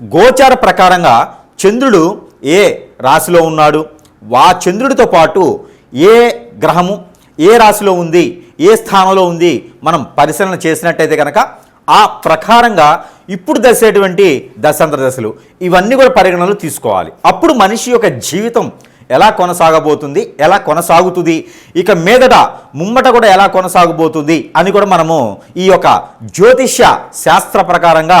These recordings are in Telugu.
గోచార ప్రకారంగా చంద్రుడు ఏ రాశిలో ఉన్నాడు? వా చంద్రుడితో పాటు ఏ గ్రహము ఏ రాశిలో ఉంది ఏ స్థానంలో ఉంది మనం పరిశీలన చేసినట్టయితే కనుక ఆ ప్రకారంగా ఇప్పుడు దశేటువంటి దశాంతర దశలు ఇవన్నీ కూడా పరిగణనలు తీసుకోవాలి. అప్పుడు మనిషి యొక్క జీవితం ఎలా కొనసాగబోతుంది ఎలా కొనసాగుతుంది ఇక మీదట ముమ్మట కూడా ఎలా కొనసాగబోతుంది అని కూడా మనము ఈ యొక్క జ్యోతిష్య శాస్త్ర ప్రకారంగా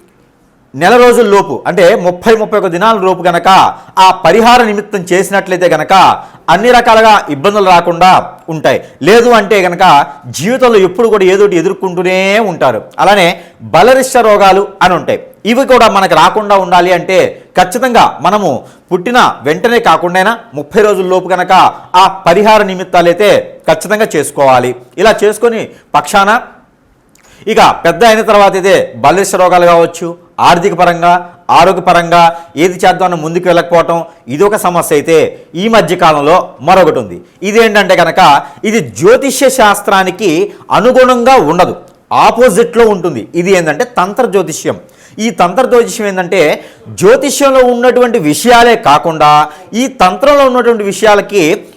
నెల రోజుల లోపు అంటే ముప్పై ముప్పై ఒక దినాల లోపు గనక ఆ పరిహార నిమిత్తం చేసినట్లయితే గనక అన్ని రకాలుగా ఇబ్బందులు రాకుండా ఉంటాయి. లేదు అంటే గనక జీవితంలో ఎప్పుడు కూడా ఏదోటి ఎదుర్కొంటూనే ఉంటారు. అలానే బలరిష్ట రోగాలు అని ఉంటాయి. ఇవి కూడా మనకు రాకుండా ఉండాలి అంటే ఖచ్చితంగా మనము పుట్టిన వెంటనే కాకుండా ముప్పై రోజుల లోపు కనుక ఆ పరిహార నిమిత్తాలైతే ఖచ్చితంగా చేసుకోవాలి. ఇలా చేసుకొని పక్షాన ఇక పెద్ద అయిన తర్వాత అయితే బలరిష్ట రోగాలు కావచ్చు ఆర్థిక పరంగా ఆరోగ్యపరంగా ఏది చేద్దామని ముందుకు వెళ్ళకపోవటం ఇది ఒక సమస్య అయితే ఈ మధ్య కాలంలో మరొకటి ఉంది. ఇదేంటంటే కనుక ఇది జ్యోతిష్య శాస్త్రానికి అనుగుణంగా ఉండదు. ఆపోజిట్లో ఉంటుంది. ఇది ఏంటంటే తంత్ర జ్యోతిష్యం. ఈ తంత్ర జ్యోతిష్యం ఏంటంటే జ్యోతిష్యంలో ఉన్నటువంటి విషయాలే కాకుండా ఈ తంత్రంలో ఉన్నటువంటి విషయాలకి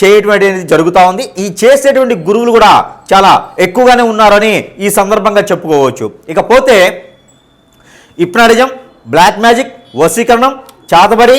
చేయటువంటి అనేది జరుగుతూ ఉంది. ఈ చేసేటువంటి గురువులు కూడా చాలా ఎక్కువగానే ఉన్నారని ఈ సందర్భంగా చెప్పుకోవచ్చు. ఇకపోతే ఇప్నాడిజం బ్లాక్ మ్యాజిక్ వశీకరణం చాతబడి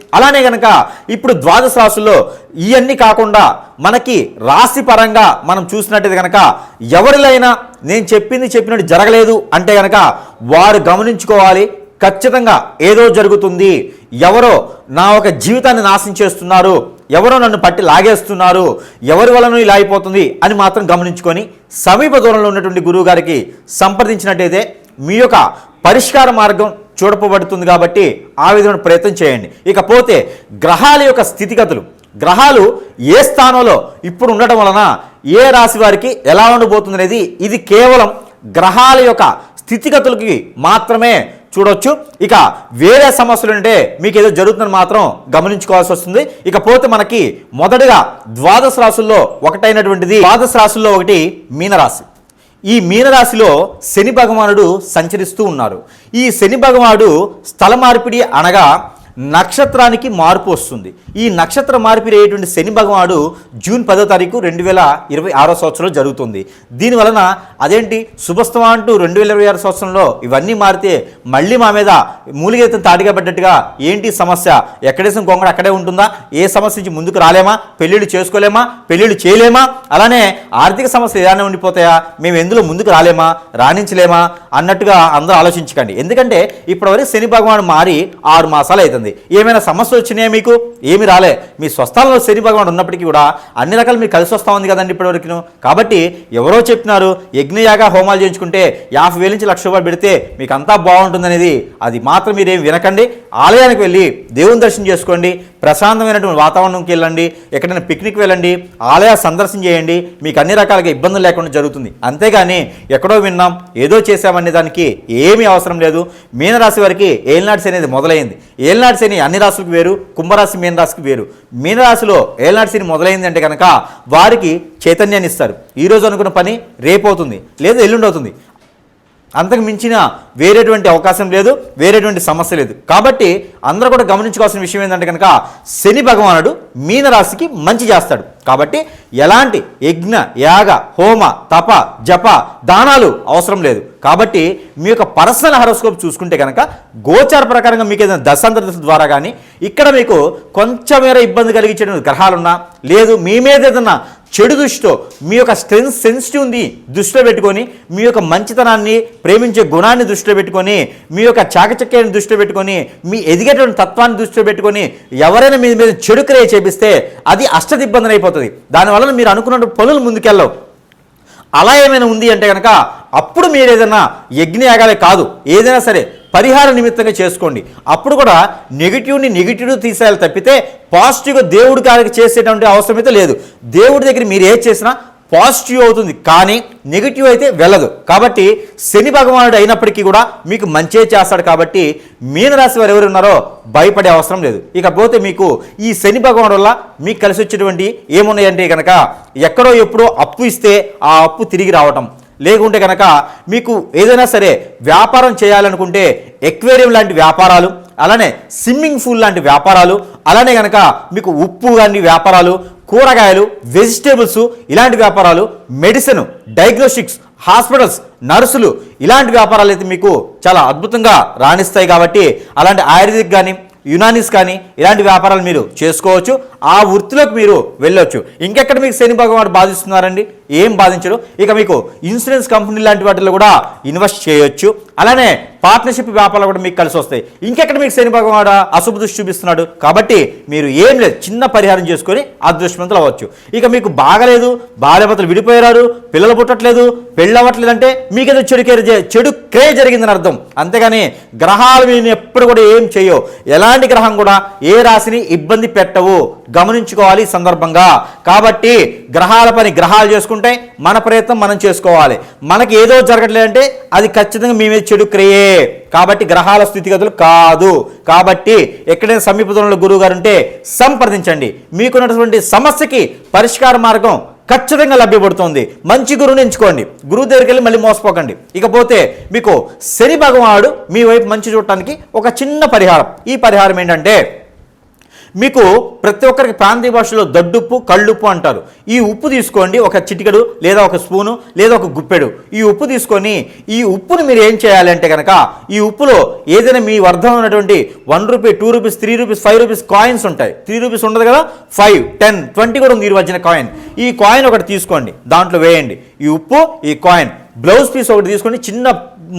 అలానే కనుక ఇప్పుడు ద్వాదశ రాశుల్లో ఇవన్నీ కాకుండా మనకి రాశి పరంగా మనం చూసినట్టయితే కనుక ఎవరిలైనా నేను చెప్పింది చెప్పినట్టు జరగలేదు అంటే కనుక వారు గమనించుకోవాలి. ఖచ్చితంగా ఏదో జరుగుతుంది. ఎవరో నా ఒక జీవితాన్ని నాశనం చేస్తున్నారు. ఎవరో నన్ను పట్టి లాగేస్తున్నారు. ఎవరి వలన ఇలా అయిపోతుంది అని మాత్రం గమనించుకొని సమీప దూరంలో ఉన్నటువంటి గురువు గారికి సంప్రదించినట్టయితే మీ యొక్క పరిష్కార మార్గం చూడపబడుతుంది కాబట్టి ఆ విధమైన ప్రయత్నం చేయండి. ఇకపోతే గ్రహాల యొక్క స్థితిగతులు గ్రహాలు ఏ స్థానంలో ఇప్పుడు ఉండటం వలన ఏ రాశి వారికి ఎలా ఉండబోతుంది అనేది ఇది కేవలం గ్రహాల యొక్క స్థితిగతులకి మాత్రమే చూడొచ్చు. ఇక వేరే సమస్యలు ఉంటే మీకు ఏదో జరుగుతుందని మాత్రం గమనించుకోవాల్సి వస్తుంది. ఇకపోతే మనకి మొదటగా ద్వాదశ రాశుల్లో ఒకటైనటువంటిది ద్వాదశ రాశుల్లో ఒకటి మీనరాశి. ఈ మీనరాశిలో శని భగవానుడు సంచరిస్తూ ఉన్నారు. ఈ శని భగవానుడు స్థల మార్పిడి అనగా నక్షత్రానికి మార్పు వస్తుంది. ఈ నక్షత్ర మార్పిడి అయ్యేటువంటి శని భగవానుడు జూన్ పదో తారీఖు రెండు వేల ఇరవై ఆరో సంవత్సరంలో జరుగుతుంది. దీని వలన అదేంటి? శుభస్తమ అంటూ రెండు వేల ఇరవై ఆరు సంవత్సరంలో ఇవన్నీ మారితే మళ్ళీ మా మీద మూలిగైతే తాటిగా పడ్డట్టుగా ఏంటి సమస్య? ఎక్కడేసిన గొంగడ అక్కడే ఉంటుందా? ఏ సమస్య నుంచి ముందుకు రాలేమా? పెళ్ళిళ్ళు చేసుకోలేమా? పెళ్ళిళ్ళు చేయలేమా? అలానే ఆర్థిక సమస్యలు ఏదైనా ఉండిపోతాయా? మేము ఎందులో ముందుకు రాలేమా? రాణించలేమా? అన్నట్టుగా అందరూ ఆలోచించకండి. ఎందుకంటే ఇప్పటివరకు శని భగవాన్ మారి ఆరు మాసాలు అవుతుంది. ఏమైనా సమస్యలు వచ్చినాయా మీకు? ఏమి రాలే. మీ స్వస్థానంలో శని భగవానుడు ఉన్నప్పటికీ కూడా అన్ని రకాలు మీకు కలిసి వస్తా ఉంది కదండి ఇప్పటివరకు కాబట్టి ఎవరో చెప్పినారు యజ్ఞయాగా హోమాలు చేయించుకుంటే యాభై వేల నుంచి లక్ష రూపాయలు పెడితే మీకు అంతా బాగుంటుందనేది. అది మాత్రం మీరేం వినకండి. ఆలయానికి వెళ్ళి దేవుని దర్శనం చేసుకోండి. ప్రశాంతమైనటువంటి వాతావరణంకి వెళ్ళండి ఎక్కడైనా పిక్నిక్ వెళ్ళండి ఆలయ సందర్శన చేయండి మీకు అన్ని రకాలుగా ఇబ్బందులు లేకుండా జరుగుతుంది. అంతేగాని ఎక్కడో విన్నాం ఏదో చేశామనే దానికి ఏమీ అవసరం లేదు. మీనరాశి వారికి ఏలినాటి శని అనేది మొదలైంది. ఏలినాటి శని అన్ని రాశులకు వేరు కుంభరాశి మీనరాశికి వేరు. మీనరాశిలో ఏలినాటి శని మొదలైంది అంటే కనుక వారికి చైతన్యాన్ని ఇస్తారు. ఈరోజు అనుకున్న పని రేపు అవుతుంది లేదా ఎల్లుండి అవుతుంది. అంతకు మించిన వేరేటువంటి అవకాశం లేదు వేరేటువంటి సమస్య లేదు. కాబట్టి అందరూ కూడా గమనించుకోవాల్సిన విషయం ఏంటంటే కనుక శని భగవానుడు మీనరాశికి మంచి చేస్తాడు. కాబట్టి ఎలాంటి యజ్ఞ యాగ హోమ తప జప దానాలు అవసరం లేదు. కాబట్టి మీ యొక్క పర్సనల్ హరోస్కోప్ చూసుకుంటే కనుక గోచార ప్రకారంగా మీకు ఏదైనా దశాంతర ద్వారా కానీ ఇక్కడ మీకు కొంచెమేర ఇబ్బంది కలిగించే గ్రహాలున్నా లేదు మీ మీద ఏదైనా చెడు దృష్టితో మీ యొక్క స్ట్రెంత్ సెన్సిటివ్ని దృష్టిలో పెట్టుకొని మీ యొక్క మంచితనాన్ని ప్రేమించే గుణాన్ని దృష్టిలో పెట్టుకొని మీ యొక్క చాకచక్యాన్ని దృష్టిలో పెట్టుకొని మీ ఎదిగేటువంటి తత్వాన్ని దృష్టిలో పెట్టుకొని ఎవరైనా మీ మీద చెడు క్రియ చేపిస్తే అది అష్టదిబ్బందన అయిపోతుంది దానివల్ల మీరు అనుకున్న పనులు ముందుకెళ్ళవు. అలా ఏమైనా ఉంది అంటే కనుక అప్పుడు మీరు ఏదైనా యజ్ఞయాగాలే కాదు ఏదైనా సరే పరిహార నిమిత్తంగా చేసుకోండి. అప్పుడు కూడా నెగిటివ్ని నెగిటివ్ తీసేయాలి తప్పితే పాజిటివ్గా దేవుడి కాడికి చేసేటువంటి అవసరం అయితే లేదు. దేవుడి దగ్గర మీరు ఏది చేసినా పాజిటివ్ అవుతుంది కానీ నెగిటివ్ అయితే వెళ్ళదు. కాబట్టి శని భగవానుడు అయినప్పటికీ కూడా మీకు మంచే చేస్తాడు కాబట్టి మీనరాశి వారు ఎవరు ఉన్నారో భయపడే అవసరం లేదు. ఇకపోతే మీకు ఈ శని భగవానుడు వల్ల మీకు కలిసి వచ్చేటువంటి ఏమున్నాయంటే కనుక ఎక్కడో ఎప్పుడో అప్పు ఇస్తే ఆ అప్పు తిరిగి రావటం. లేకుంటే కనుక మీకు ఏదైనా సరే వ్యాపారం చేయాలనుకుంటే ఎక్వేరియం లాంటి వ్యాపారాలు అలానే స్విమ్మింగ్ పూల్ లాంటి వ్యాపారాలు అలానే కనుక మీకు ఉప్పు లాంటి వ్యాపారాలు కూరగాయలు వెజిటేబుల్స్ ఇలాంటి వ్యాపారాలు మెడిసిన్ డయాగ్నోస్టిక్స్ హాస్పిటల్స్ నర్సులు ఇలాంటి వ్యాపారాలు అయితే మీకు చాలా అద్భుతంగా రాణిస్తాయి కాబట్టి అలాంటి ఆయుర్వేదిక్ కానీ యునానిస్ కానీ ఇలాంటి వ్యాపారాలు మీరు చేసుకోవచ్చు. ఆ వృత్తిలోకి మీరు వెళ్ళొచ్చు. ఇంకెక్కడ మీకు శని భగవాడు బాధిస్తున్నారండి? ఏం బాధించడు? ఇక మీకు ఇన్సూరెన్స్ కంపెనీ లాంటి వాటిలో కూడా ఇన్వెస్ట్ చేయొచ్చు. అలానే పార్ట్నర్షిప్ వ్యాపారాలు కూడా మీకు కలిసి వస్తాయి. ఇంకెక్కడ మీకు శని భగవాడు అశుభ దృష్టి చూపిస్తున్నాడు? కాబట్టి మీరు ఏం లేదు. చిన్న పరిహారం చేసుకొని అదృష్టవంతులు అవ్వచ్చు. ఇక మీకు బాగలేదు భార్యాభర్తలు విడిపోయారు పిల్లలు పుట్టట్లేదు పెళ్ళవట్లేదు అవ్వట్లేదు అంటే మీకేదో చెడు కేర్ చెడు క్రే జరిగిందని అర్థం. అంతేగాని గ్రహాలు మీరు ఎప్పుడు కూడా ఏం చేయవు. ఎలాంటి గ్రహం కూడా ఏ రాశిని ఇబ్బంది పెట్టవు. గమనించుకోవాలి ఈ సందర్భంగా. కాబట్టి గ్రహాల పని గ్రహాలు చేసుకుంటే మన ప్రయత్నం మనం చేసుకోవాలి. మనకి ఏదో జరగట్లేదంటే అది ఖచ్చితంగా మీ మీద చెడు క్రియే. కాబట్టి గ్రహాల స్థితిగతులు కాదు. కాబట్టి ఎక్కడైనా సమీపంలో గురువు గారు ఉంటే సంప్రదించండి. మీకున్నటువంటి సమస్యకి పరిష్కార మార్గం ఖచ్చితంగా లభ్యపడుతుంది. మంచి గురువుని ఎంచుకోండి. గురువు దగ్గరికి వెళ్ళి మళ్ళీ మోసపోకండి. ఇకపోతే మీకు శని భగవానుడు మీ వైపు మంచి చూడటానికి ఒక చిన్న పరిహారం. ఈ పరిహారం ఏంటంటే మీకు ప్రతి ఒక్కరికి ప్రాంతీయ భాషలో దడ్డుప్పు కళ్ళుప్పు అంటారు. ఈ ఉప్పు తీసుకోండి ఒక చిటికెడు లేదా ఒక స్పూను లేదా ఒక గుప్పెడు. ఈ ఉప్పు తీసుకొని ఈ ఉప్పును మీరు ఏం చేయాలంటే కనుక ఈ ఉప్పులో ఏదైనా మీ వర్ధం ఉన్నటువంటి one rupee two rupees three rupees five rupees coins ఉంటాయి. త్రీ రూపీస్ ఉండదు కదా? ఫైవ్ టెన్ ట్వంటీ కూడా ఉంది ఈ వచ్చిన కాయిన్ ఈ కాయిన్ ఒకటి తీసుకోండి దాంట్లో వేయండి. ఈ ఉప్పు ఈ కాయిన్ బ్లౌజ్ పీస్ ఒకటి తీసుకొని చిన్న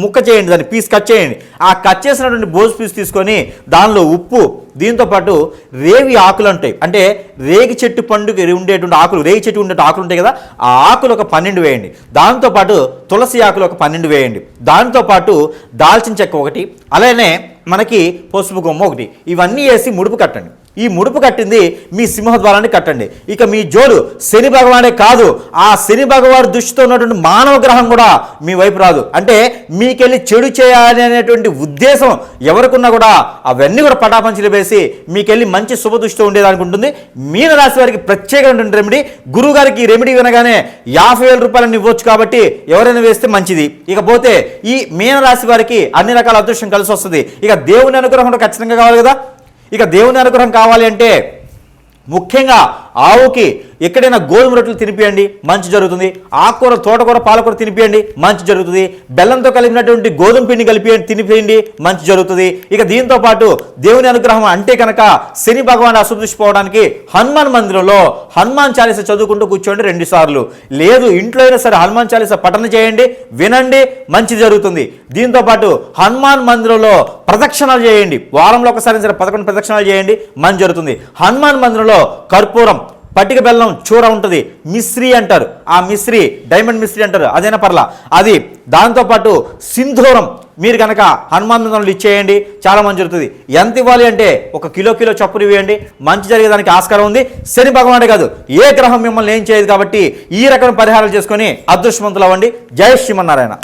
ముక్క చేయండి దాన్ని పీస్ కట్ చేయండి. ఆ కట్ చేసినటువంటి బ్లౌజ్ పీస్ తీసుకొని దానిలో ఉప్పు దీంతో పాటు రేవి ఆకులు ఉంటాయి అంటే రేగి చెట్టు పండుగ ఉండేటువంటి ఆకులు రేగి చెట్టు ఉండే ఆకులు ఉంటాయి కదా ఆ ఆకులు ఒక పన్నెండు వేయండి. దాంతోపాటు తులసి ఆకులు ఒక పన్నెండు వేయండి. దాంతోపాటు దాల్చిన చెక్క ఒకటి అలానే మనకి పసుపు కొమ్మ ఒకటి. ఇవన్నీ వేసి ముడుపు కట్టండి. ఈ ముడుపు కట్టింది మీ సింహద్వారాన్ని కట్టండి. ఇక మీ జోడు శని భగవానే కాదు ఆ శని భగవాడు దృష్టితో ఉన్నటువంటి మానవ గ్రహం కూడా మీ వైపు రాదు. అంటే మీకెళ్ళి చెడు చేయాలి అనేటువంటి ఉద్దేశం ఎవరికున్నా కూడా అవన్నీ కూడా పటాపంచలు వేసి మీకెళ్ళి మంచి శుభ దృష్టి ఉండేదానికి ఉంటుంది. మీన రాశి వారికి ప్రత్యేకమైనటువంటి రెమెడీ గురువు గారికి ఈ రెమెడీ వినగానే యాభై వేల రూపాయలను ఇవ్వచ్చు కాబట్టి ఎవరైనా వేస్తే మంచిది. ఇకపోతే ఈ మీన రాశి వారికి అన్ని రకాల అదృష్టం కలిసి వస్తుంది. ఇక దేవుని అనుగ్రహం కూడా ఖచ్చితంగా కావాలి కదా? ఇక దేవుని అనుగ్రహం కావాలి అంటే ముఖ్యంగా ఆవుకి ఎక్కడైనా గోధుమ రొట్టెలు తినిపియండి మంచి జరుగుతుంది. ఆకుకూర తోటకూర పాలకూర తినిపియండి మంచి జరుగుతుంది. బెల్లంతో కలిపినటువంటి గోధుమ పిండి కలిపి తినిపియండి మంచి జరుగుతుంది. ఇక దీంతో పాటు దేవుని అనుగ్రహం అంటే కనుక శని భగవాన్ అసంతృష్టిపోవడానికి హనుమాన్ మందిరంలో హనుమాన్ చాలీస చదువుకుంటూ కూర్చోండి రెండు సార్లు. లేదు ఇంట్లో అయినా సరే హనుమాన్ చాలీస పఠన చేయండి వినండి మంచి జరుగుతుంది. దీంతో పాటు హనుమాన్ మందిరంలో ప్రదక్షిణాలు చేయండి. వారంలో ఒకసారి సరే పదకొండు ప్రదక్షిణాలు చేయండి మంచి జరుగుతుంది. హనుమాన్ మందిరంలో కర్పూరం పట్టిక బెల్లం చూర ఉంటుంది. మిశ్రీ అంటారు. ఆ మిశ్రీ డైమండ్ మిశ్రీ అంటారు. అదేనా పర్లా? అది దాంతోపాటు సింధూరం. మీరు కనుక హనుమాన్ ఇచ్చేయండి చాలా మంచి జరుగుతుంది. ఎంత ఇవ్వాలి అంటే ఒక కిలో కిలో చప్పులు ఇవ్వండి. మంచి జరిగేదానికి ఆస్కారం ఉంది. శని భగవానుడే కాదు. ఏ గ్రహం మిమ్మల్ని ఏం చేయదు కాబట్టి ఈ రకమైన పరిహారాలు చేసుకొని అదృష్టవంతులు అవ్వండి. జయ శ్రీమన్నారాయణ.